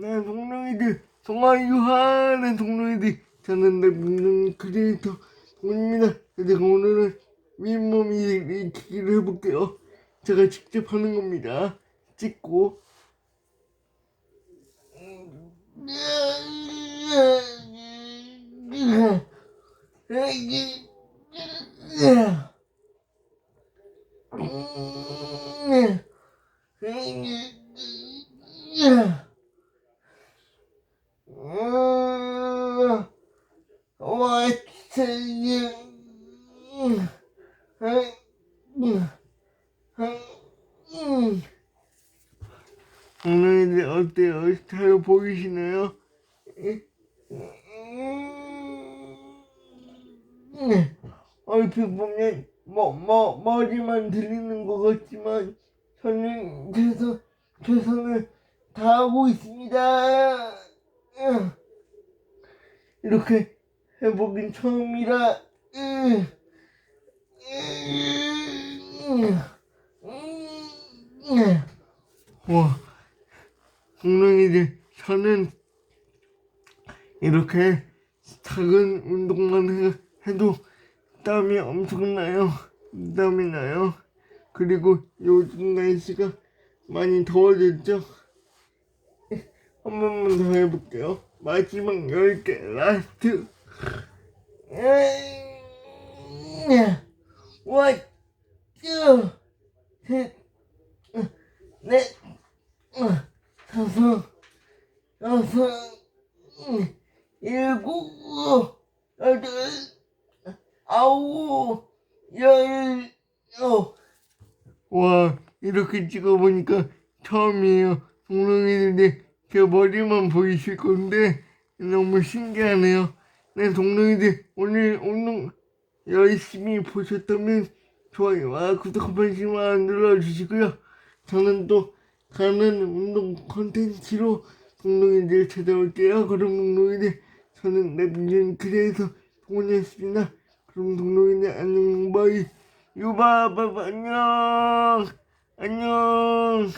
난 동룡이들 동아유하는 동룡이들. 저는 랩는 크리에이터 동입니다. 그래서 오늘은 윗몸 일으키기를 해볼게요. 제가 직접 하는 겁니다. 찍고 오늘 어때요? 잘 보이시나요? 얼핏 보면 뭐, 뭐, 머리만 들리는 것 같지만 저는 최선, 최선을 다하고 있습니다. 이렇게 해보긴 처음이라 음. 와 공룡이들 저는 이렇게 작은 운동만 해, 해도 땀이 엄청나요. 땀이 나요. 그리고 요즘 날씨가 많이 더워졌죠? 한 번만 더 해볼게요. 마지막 10개 라스트 와, 이렇게 찍어보니까 처음이에요. 동룡이들인데 제 머리만 보이실 건데 너무 신기하네요. 네, 동룡이들 오늘 운동 열심히 보셨다면 좋아요와 구독 한 번씩만 눌러주시고요. 저는 또 다른 운동 콘텐츠로 동룡이들 찾아올게요. 그럼 동룡이들 저는 랩준 그래서 동원이었습니다. 그럼 동룡이들 안녕 바이 유바바바 안녕 안녕